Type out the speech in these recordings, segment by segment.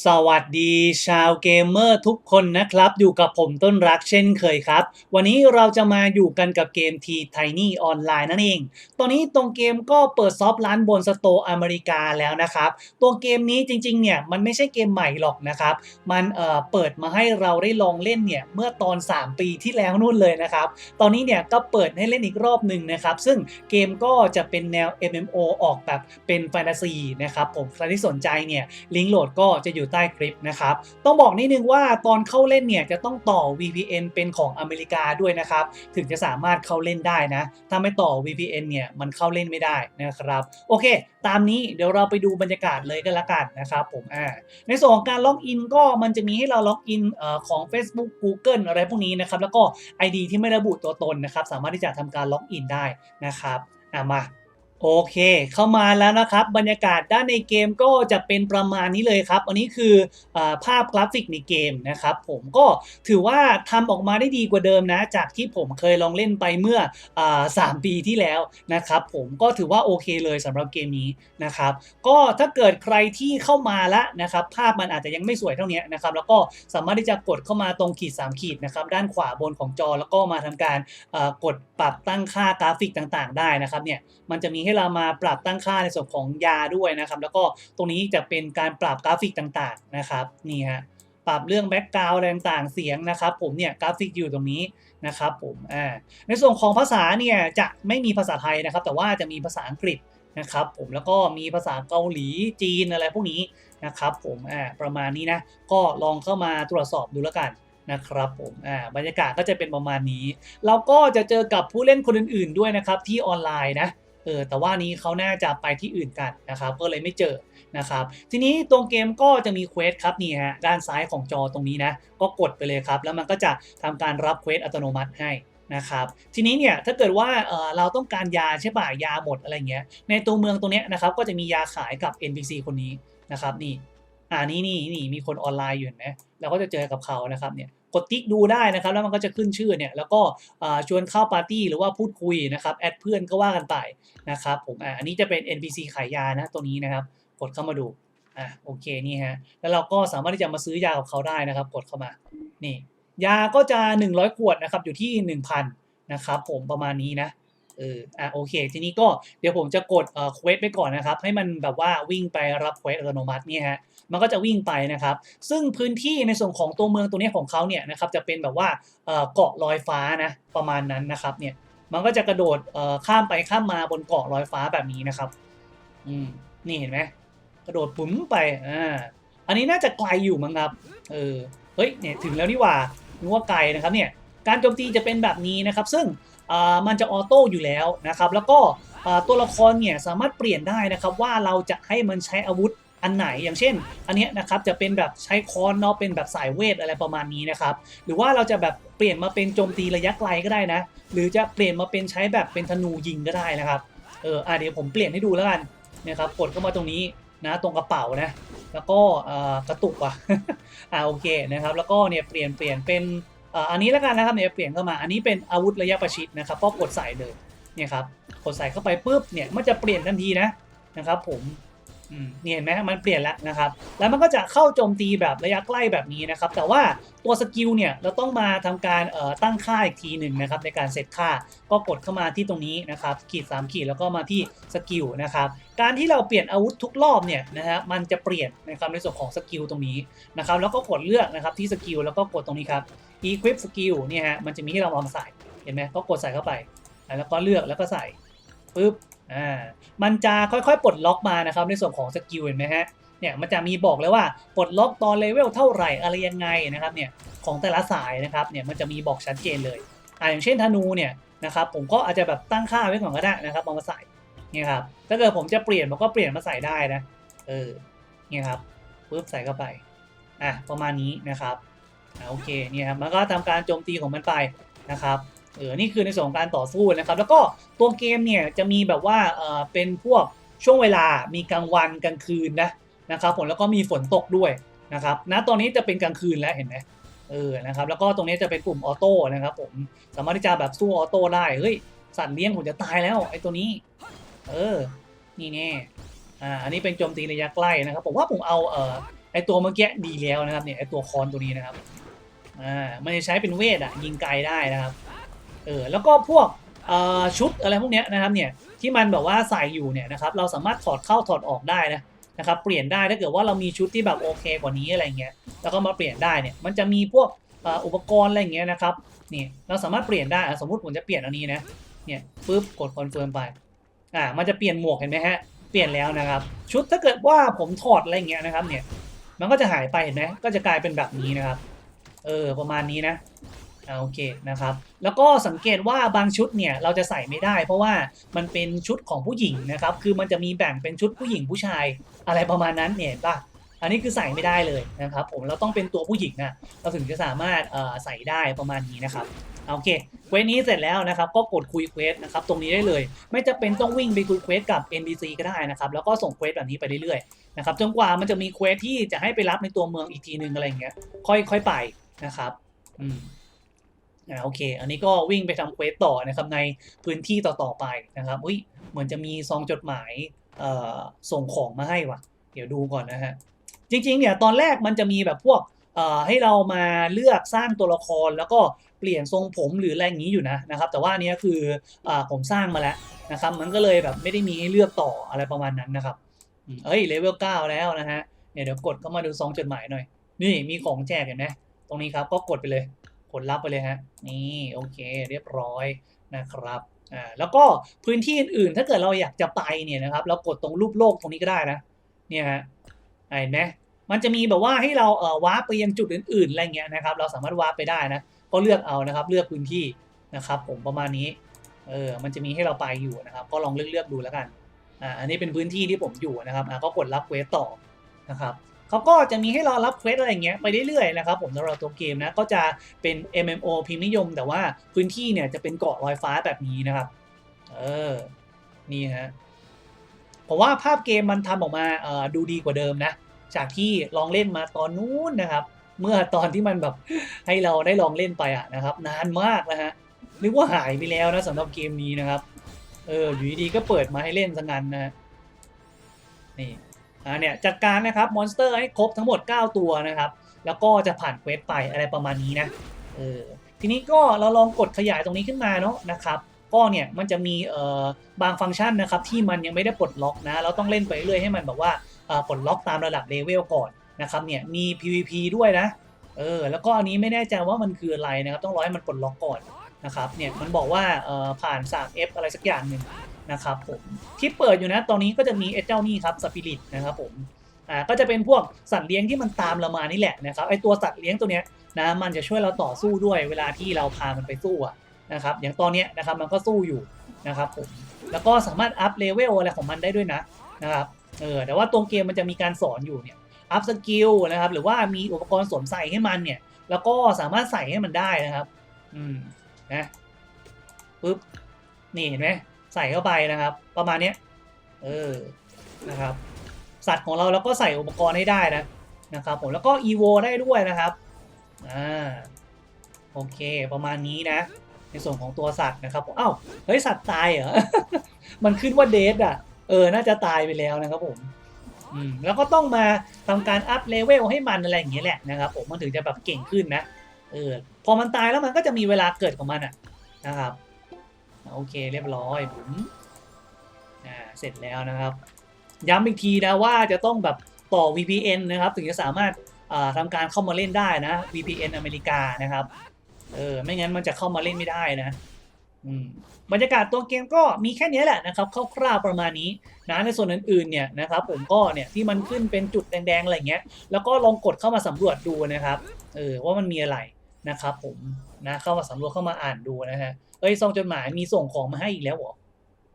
สวัสดีชาวเกมเมอร์ทุกคนนะครับ อยู่กับผมต้นรักเช่นเคยครับ วันนี้เราจะมาอยู่กันกับเกม T Tiny Online นั่นเอง ตอนนี้ตรงเกมก็เปิดซอฟต์ร้านบนสโตร์อเมริกาแล้วนะครับ ตัวเกมนี้จริงๆเนี่ยมันไม่ใช่เกมใหม่หรอกนะครับ มันเอ่อเปิดมาให้เราได้ลองเล่นเนี่ยเมื่อตอน 3 ปีที่แล้วนู่นเลยนะครับ ตอนนี้เนี่ยก็เปิดให้เล่นอีกรอบหนึ่งนะครับ ซึ่งเกมก็จะเป็นแนว MMO ออกแบบเป็นแฟนตาซีนะครับผมใครที่สนใจเนี่ยลิงก์โหลดก็จะอยู่ใต้คลิปนะครับ ต้องบอกนิดนึงว่าตอนเข้าเล่นเนี่ยจะต้องต่อ VPN เป็นของอเมริกาด้วยนะครับ ถึงจะสามารถเข้าเล่นได้นะ ถ้าไม่ต่อ VPN เนี่ยมันเข้าเล่นไม่ได้นะครับ โอเค ตามนี้เดี๋ยวเราไปดูบรรยากาศเลยกันละกันนะครับผมอ่าในส่วนของการล็อกอินก็มันจะมีให้เราล็อกอินของ Facebook Google อะไรพวกนี้นะครับ แล้วก็ ID ที่ไม่ระบุตัวตนนะครับ สามารถที่จะทำการล็อกอินได้นะครับอะมา โอเค เข้ามาแล้วนะครับ บรรยากาศด้านในเกมก็จะเป็นประมาณนี้เลยครับ อันนี้คืออภาพกราฟิกในเกมนะครับ ผมก็ถือว่าทำออกมาได้ดีกว่าเดิมนะ จากที่ผมเคยลองเล่นไปเมื่ออาสามปีที่แล้วนะครับ ผมก็ถือว่าโอเคเลยสำหรับเกมนี้นะครับ ก็ถ้าเกิดใครที่เข้ามาแล้วนะครับ ภาพมันอาจจะยังไม่สวยเท่านี้นะครับ แล้วก็สามารถที่จะกดเข้ามาตรงขีด3ขีดนะครับด้านขวาบนของจอแล้วก็มาทำการกดปรับตั้งค่ากราฟิกต่าง ๆ ได้นะครับเนี่ยมันจะมีให้เรามาปรับตั้งค่าในส่วนของยาด้วยนะครับ แล้วก็ตรงนี้จะเป็นการปรับกราฟิกต่างๆนะครับนี่ฮะปรับเรื่องแบ็กกราวด์อะไรต่างๆเสียงนะครับผมเนี่ยกราฟิกอยู่ตรงนี้นะครับผมอ่าในส่วนของภาษาเนี่ยจะไม่มีภาษาไทยนะครับ แต่ว่าจะมีภาษาอังกฤษนะครับผมแล้วก็มีภาษาเกาหลีจีนอะไรพวกนี้นะครับผมอ่าประมาณนี้นะก็ลองเข้ามาตรวจสอบดูแล้วกันนะครับผมอ่าบรรยากาศก็จะเป็นประมาณนี้ เราก็จะเจอกับผู้เล่นคนอื่น ๆด้วยนะครับที่ออนไลน์นะ เออแต่ว่านี้เขาน่าจะไปที่อื่นกันนะครับ ก็เลยไม่เจอนะครับทีนี้ตรงเกมก็จะมีเควสครับนี่ฮะด้านซ้ายของจอตรงนี้นะก็กดไปเลยครับ แล้วมันก็จะทำการรับเควสอัตโนมัติให้นะครับทีนี้เนี่ยถ้าเกิดว่าเเราต้องการยาใช่ป่ะยาหมดอะไรเงี้ยในตัวเมืองตรงนี้นะครับก็จะมียาขายกับ NPC คนนี้นะครับนี่อ่านี่นี่นี่มีคนออนไลน์อยู่นไหมเราก็จะเจอกับเขานะครับเนี่ย กดติ๊กดูได้นะครับแล้วมันก็จะขึ้นชื่อเนี่ยแล้วก็ชวนเข้าปาร์ตี้หรือว่าพูดคุยนะครับแอดเพื่อนก็ว่ากันไปนะครับผมอันนี้จะเป็น NPC ขายยานะตัวนี้นะครับกดเข้ามาดูอะโอเคนี่ฮะแล้วเราก็สามารถที่จะมาซื้อยากับเขาได้นะครับ กดเข้ามานี่ยาก็จะ 100 ขวดนะครับอยู่ที่ 1,000นะครับผมประมาณนี้นะ เอออะโอเค ทีนี้ก็เดี๋ยวผมจะกดเอ่อเควสไปก่อนนะครับ ให้มันแบบว่าวิ่งไปรับเควสอัตโนมัติเนี่ยฮะมันก็จะวิ่งไปนะครับ ซึ่งพื้นที่ในส่วนของตัวเมืองตัวนี้ของเขาเนี่ยนะครับจะเป็นแบบว่าเอ่อเกาะลอยฟ้านะประมาณนั้นนะครับเนี่ยมันก็จะกระโดดเอ่อข้ามไปข้ามมาบนเกาะลอยฟ้าแบบนี้นะครับอืมนี่เห็นไหมกระโดดปุ๋มไปอ่าอันนี้น่าจะไกลอยู่มั้งครับเออเฮ้ยเนี่ยถึงแล้วนี่ว่านึกว่าไกลนะครับเนี่ยการโจมตีจะเป็นแบบนี้นะครับ ซึ่ง มันจะออโต้อยู่แล้วนะครับ แล้วก็ตัวละครเนี่ยสามารถเปลี่ยนได้นะครับว่าเราจะให้มันใช้อาวุธอันไหนอย่างเช่น อันนี้นะครับจะเป็นแบบใช้ค้อนเนาะเป็นแบบสายเวทอะไรประมาณนี้นะครับหรือว่าเราจะแบบเปลี่ยนมาเป็นโจมตีระยะไกลก็ได้นะ หรือจะเปลี่ยนมาเป็นใช้แบบเป็นธนูยิงก็ได้นะครับเอออะเดี๋ยวผมเปลี่ยนให้ดูแล้วกันนะครับกดเข้ามาตรงนี้นะตรงกระเป๋านะ แล้วก็กระตุกว่ะอ่าโอเคนะครับ แล้วก็เนี่ยเปลี่ยนเปลี่ยนเป็น อันนี้แล้วกันนะครับเนี่ยเปลี่ยนเข้ามา อันนี้เป็นอาวุธระยะประชิดนะครับก็กดใส่เลยเนี่ยครับกดใส่เข้าไปปุ๊บเนี่ยมันจะเปลี่ยนทันทีนะนะครับผม นี่เห็นไหมมันเปลี่ยนแล้วนะครับ แล้วมันก็จะเข้าโจมตีแบบระยะใกล้แบบนี้นะครับ แต่ว่าตัวสกิลเนี่ยเราต้องมาทำการตั้งค่าอีกทีหนึ่งนะครับในการเซตค่าก็กดเข้ามาที่ตรงนี้นะครับขีด3ขีดแล้วก็มาที่สกิลนะครับการที่เราเปลี่ยนอาวุธทุกรอบเนี่ยนะฮะมันจะเปลี่ยนนะครับในส่วนของสกิลตรงนี้นะครับแล้วก็กดเลือกนะครับที่สกิลแล้วก็กดตรงนี้ครับ equip skill เนี่ยฮะมันจะมีให้เราเอามาใส่เห็นไหมก็กดใส่เข้าไป แล้วก็เลือกแล้วก็ใส่ปุ๊บ อ่ามันจะค่อยๆ ปลดล็อกมานะครับในส่วนของสกิลเห็นไหมฮะเนี่ยมันจะมีบอกเลยว่าปลดล็อกตอนเลเวลเท่าไหร่อะไรยังไงนะครับเนี่ยของแต่ละสายนะครับเนี่ยมันจะมีบอกชัดเจนเลยอ่าอย่างเช่นธนูเนี่ยนะครับผมก็อาจจะแบบตั้งค่าไว้ก่อนก็ได้นะครับเอามาใส่เนี่ยครับถ้าเกิดผมจะเปลี่ยนผมก็เปลี่ยนมาใส่ได้นะเออเนี่ยครับปุ๊บใส่เข้าไปอะประมาณนี้นะครับอ่าโอเคเนี่ยครับมันก็ทำการโจมตีของมันไปนะครับ เออนี่คือในส่วนของการต่อสู้นะครับ แล้วก็ตัวเกมเนี่ยจะมีแบบว่าเออเป็นพวกช่วงเวลามีกลางวันกลางคืนนะนะครับผมแล้วก็มีฝนตกด้วยนะครับณตอนนี้จะเป็นกลางคืนแล้วเห็นไหมเออนะครับแล้วก็ตรงนี้จะเป็นปุ่มออโต้นะครับผมสามารถที่จะแบบสู้ออโต้ได้เฮ้ยสัตว์เลี้ยงผมจะตายแล้วไอ้ตัวนี้ เออ นี่แน่อ่าอันนี้เป็นโจมตีระยะใกล้นะครับ ผมว่าผมเอาเอ่อไอตัวเมื่อกี้ดีแล้วนะครับเนี่ยไอ้ตัวคอนตัวนี้นะครับอ่ามันจะใช้เป็นเวทอะยิงไกลได้นะครับ เออแล้วก็พวกชุดอะไรพวกเนี้ยนะครับเนี่ยที่มันแบบว่าใส่อยู่เนี่ยนะครับเราสามารถถอดเข้าถอดออกได้นะนะครับเปลี่ยนได้ถ้าเกิดว่าเรามีชุดที่แบบโอเคกว่านี้อะไรเงี้ยแล้วก็มาเปลี่ยนได้เนี่ยมันจะมีพวกอุปกรณ์อะไรเงี้ยนะครับนี่เราสามารถเปลี่ยนได้สมมติผมจะเปลี่ยนอันนี้นะเนี่ยปุ๊บกดคอนเฟิร์มไปอ่ามันจะเปลี่ยนหมวกเห็นไหมฮะเปลี่ยนแล้วนะครับ ชุดถ้าเกิดว่าผมถอดอะไรเงี้ยนะครับเนี่ยมันก็จะหายไปเห็นไหมก็จะกลายเป็นแบบนี้นะครับเออประมาณนี้นะ อ่าโอเคนะครับ แล้วก็สังเกตว่าบางชุดเนี่ยเราจะใส่ไม่ได้ เพราะว่ามันเป็นชุดของผู้หญิงนะครับ คือมันจะมีแบ่งเป็นชุดผู้หญิงผู้ชายอะไรประมาณนั้นเนี่ยป่ะอันนี้คือใส่ไม่ได้เลยนะครับผมเราต้องเป็นตัวผู้หญิงนะเราถึงจะสามารถใส่ได้ประมาณนี้นะครับโอเคเควสนี้เสร็จแล้วนะครับ ก็กดคุยเควสนะครับตรงนี้ได้เลย ไม่จะเป็นต้องวิ่งไปคุยเควสกับ NPC ก็ได้นะครับ แล้วก็ส่งเควสแบบนี้ไปเรื่อยๆนะครับจนกว่ามันจะมีเควสที่จะให้ไปรับในตัวเมืองอีกทีนึงอะไรอย่างเงี้ยค่อยค่อยไปนะครับ อืม อ่าโอเค อันนี้ก็วิ่งไปทำเควสต่อนะครับในพื้นที่ต่อๆไปนะครับอุ้ยเหมือนจะมีซองจดหมายเอ่อส่งของมาให้ว่ะ เดี๋ยวดูก่อนนะฮะจริงๆเนี่ยตอนแรกมันจะมีแบบพวกเอ่อให้เรามาเลือกสร้างตัวละครแล้วก็เปลี่ยนทรงผมหรืออะไรอย่างนี้อยู่นะนะครับ แต่ว่าอันนี้คืออ่าผมสร้างมาแล้วนะครับ มันก็เลยแบบไม่ได้มีให้เลือกต่ออะไรประมาณนั้นนะครับเอ้ยเลเวลเก้าแล้วนะฮะเนี่ยเดี๋ยวกดเข้ามาดูซองจดหมายหน่อย นี่มีของแจกเห็นไหมตรงนี้ครับก็กดไปเลย กดรับไปเลยฮะ นี่โอเคเรียบร้อยนะครับอ่าแล้วก็พื้นที่อื่นๆ ถ้าเกิดเราอยากจะไปเนี่ยนะครับเรากดตรงรูปโลกตรงนี้ก็ได้นะเนี่ยฮะเห็นไหมมันจะมีแบบว่าให้เราเอ่อวาร์ปไปยังจุดอื่นๆอะไรเงี้ยนะครับ เราสามารถวาร์ปไปได้นะก็เลือกเอานะครับ เลือกพื้นที่นะครับ ผมประมาณนี้เออมันจะมีให้เราไปอยู่นะครับ ก็ลองเลือกเลือกๆดูแล้วกันอ่าอันนี้เป็นพื้นที่ที่ผมอยู่นะครับอ่าก็กดรับเควสต่อนะครับ เขาก็จะมีให้เรารับเควสอะไรเงี้ยไปเรื่อยๆนะครับผมสำหรับตัวเกมนะก็จะเป็น MMO พิมพ์นิยม แต่ว่าพื้นที่เนี่ยจะเป็นเกาะลอยฟ้าแบบนี้นะครับ เออ นี่ฮะผมว่าภาพเกมมันทำออกมาดูดีกว่าเดิมนะ จากที่ลองเล่นมาตอนนู้นนะครับ เมื่อตอนที่มันแบบให้เราได้ลองเล่นไปอะนะครับ นานมากนะฮะนึกว่าหายไปแล้วนะสำหรับเกมนี้นะครับ เอออยู่ดีๆก็เปิดมาให้เล่นซะงั้นนะนี่ อ่าเนี่ยจัดการนะครับมอนสเตอร์ให้ครบทั้งหมด 9 ตัวนะครับ แล้วก็จะผ่านเควสไปอะไรประมาณนี้นะเออทีนี้ก็เราลองกดขยายตรงนี้ขึ้นมาเนาะนะครับก็เนี่ยมันจะมีเอ่อบางฟังก์ชันนะครับที่มันยังไม่ได้ปลดล็อกนะเราต้องเล่นไปเรื่อยให้มันแบบว่าอ่าปลดล็อกตามระดับเลเวลก่อนนะครับเนี่ยมี PVP ด้วยนะเออแล้วก็อันนี้ไม่แน่ใจว่ามันคืออะไรนะครับต้องรอให้มันปลดล็อกก่อนนะครับเนี่ยมันบอกว่าเอ่อผ่าน 3F อะไรสักอย่างหนึ่ง นะครับผมที่เปิดอยู่นะตอนนี้ก็จะมีไอ้เจ้านี่ครับสปิริตนะครับผมอ่าก็จะเป็นพวกสัตว์เลี้ยงที่มันตามเรามานี่แหละนะครับไอตัวสัตว์เลี้ยงตัวเนี้ยนะมันจะช่วยเราต่อสู้ด้วยเวลาที่เราพามันไปสู้อะนะครับอย่างตอนเนี้ยนะครับมันก็สู้อยู่นะครับผมแล้วก็สามารถอัพเลเวลอะไรของมันได้ด้วยนะนะครับเออแต่ว่าตัวเกมมันจะมีการสอนอยู่เนี่ยอัพสกิลนะครับหรือว่ามีอุปกรณ์สวมใส่ให้มันเนี่ยแล้วก็สามารถใส่ให้มันได้นะครับ อืมนะปึ๊บนี่เห็นไหม ใส่เข้าไปนะครับ ประมาณเนี้ยเออนะครับ สัตว์ของเราแล้วก็ใส่อุปกรณ์ให้ได้นะนะครับผมแล้วก็ EVO ได้ด้วยนะครับอ่าโอเค ประมาณนี้นะ ในส่วนของตัวสัตว์นะครับผมอ้าวเฮ้ยสัตว์ตายเหรอ มันขึ้นว่าเดทอะเออน่าจะตายไปแล้วนะครับผมอืมแล้วก็ต้องมาทำการอัพเลเวลให้มันอะไรอย่างเงี้ยแหละนะครับผมมันถึงจะแบบเก่งขึ้นนะเออพอมันตายแล้วมันก็จะมีเวลาเกิดของมันอะนะครับ โอเคเรียบร้อยผมอ่าเสร็จแล้วนะครับ ย้ำอีกทีนะว่าจะต้องแบบต่อ VPN นะครับ ถึงจะสามารถอ่าทำการเข้ามาเล่นได้นะ VPN อเมริกานะครับเออไม่งั้นมันจะเข้ามาเล่นไม่ได้นะอืมบรรยากาศตัวเกมก็มีแค่นี้แหละนะครับคร่าวๆประมาณนี้นะในส่วนอื่นๆเนี่ยนะครับผมก็เนี่ยที่มันขึ้นเป็นจุดแดงๆอะไรเงี้ยแล้วก็ลองกดเข้ามาสำรวจดูนะครับเออว่ามันมีอะไรนะครับผมนะเข้ามาสำรวจเข้ามาอ่านดูนะฮะ เอ้ยซองจดหมายมีส่งของมาให้อีกแล้วเหรอ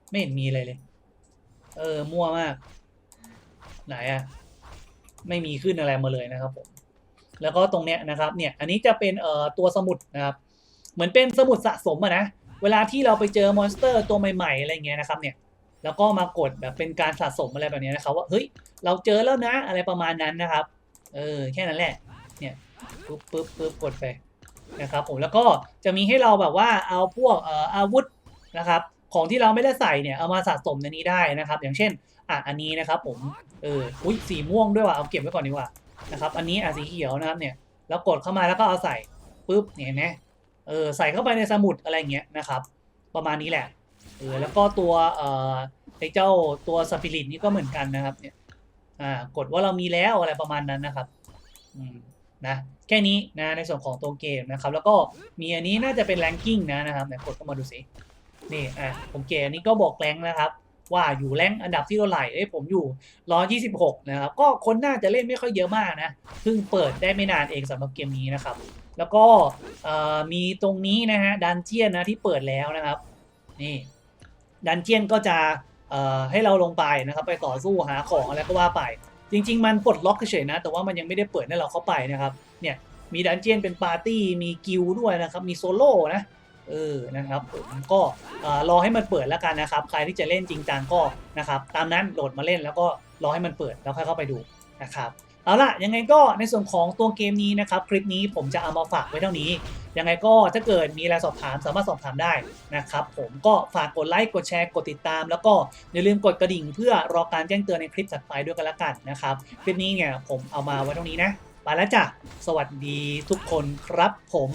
ไม่เห็นมีอะไรเลย เออ มั่วมาก ไหนอะไม่มีขึ้นอะไรมาเลยนะครับผมแล้วก็ตรงเนี้ยนะครับ เนี่ย อันนี้จะเป็นเอ่อตัวสมุดนะครับ เหมือนเป็นสมุดสะสมอะนะเวลาที่เราไปเจอมอนสเตอร์ตัวใหม่ๆอะไรเงี้ยนะครับ เนี่ย แล้วก็มากดแบบเป็นการสะสมอะไรแบบนี้นะครับ ว่าเฮ้ยเราเจอแล้วนะอะไรประมาณนั้นนะครับ เออแค่นั้นแหละ เนี่ยปึ๊บปึ๊บปึ๊บกดไป นะครับผมแล้วก็จะมีให้เราแบบว่าเอาพวกอาวุธนะครับของที่เราไม่ได้ใส่เนี่ยเอามาสะสมในนี้ได้นะครับ อย่างเช่นอะอันนี้นะครับผมเอออุ้ยสีม่วงด้วยว่ะเอาเก็บไว้ก่อนดีกว่านะครับอันนี้อะสีเขียวนะครับเนี่ยแล้วกดเข้ามาแล้วก็เอาใส่ปุ๊บเนี่ยเห็นไหมเออใส่เข้าไปในสมุดอะไรเงี้ยนะครับ ประมาณนี้แหละเออแล้วก็ตัวเอ่อไอ้เจ้าตัวสปิริตนี่ก็เหมือนกันนะครับเนี่ยอ่ากดว่าเรามีแล้วอะไรประมาณนั้นนะครับอืม นะแค่นี้นะในส่วนของตัวเกมนะครับ แล้วก็มีอันนี้น่าจะเป็นแรงกิ้งนะนะครับเนี่กดเข้ามาดูสินี่อะผมเกมอันนี้ก็บอกแรงนะครับ ว่าอยู่แรงอันดับที่เท่าไหร่เอ้ยผมอยู่ 126 นะครับ ก็คนน่าจะเล่นไม่ค่อยเยอะมากนะเพิ่งเปิดได้ไม่นานเองสำหรับเกมนี้นะครับ แล้วก็มีตรงนี้นะฮะดันเจียนนะที่เปิดแล้วนะครับนี่ดันเจียนก็จะให้เราลงไปนะครับ ไปต่อสู้หาของอะไรก็ว่าไป จริง ๆ มันปลดล็อกเฉยๆนะ แต่ว่ามันยังไม่ได้เปิดให้เราเข้าไปนะครับ เนี่ยมีดันเจียนเป็นปาร์ตี้ มีกิลด้วยนะครับ มีโซโล่นะ เออ นะครับผมก็รอให้มันเปิดแล้วกันนะครับ ใครที่จะเล่นจริงจังก็นะครับ ตามนั้นโหลดมาเล่นแล้วก็รอให้มันเปิดแล้วค่อยเข้าไปดูนะครับ เอาล่ะยังไงก็ในส่วนของตัวเกมนี้นะครับ คลิปนี้ผมจะเอามาฝากไว้เท่านี้ ยังไงก็ถ้าเกิดมีอะไรสอบถามสามารถสอบถามได้นะครับ ผมก็ฝากกดไลค์กดแชร์กดติดตาม แล้วก็อย่าลืมกดกระดิ่งเพื่อรอการแจ้งเตือนในคลิปถัดไปด้วยกันละกันนะครับคลิปนี้เนี่ยผมเอามาไว้เท่านี้นะไปแล้วจ้ะสวัสดีทุกคนครับผม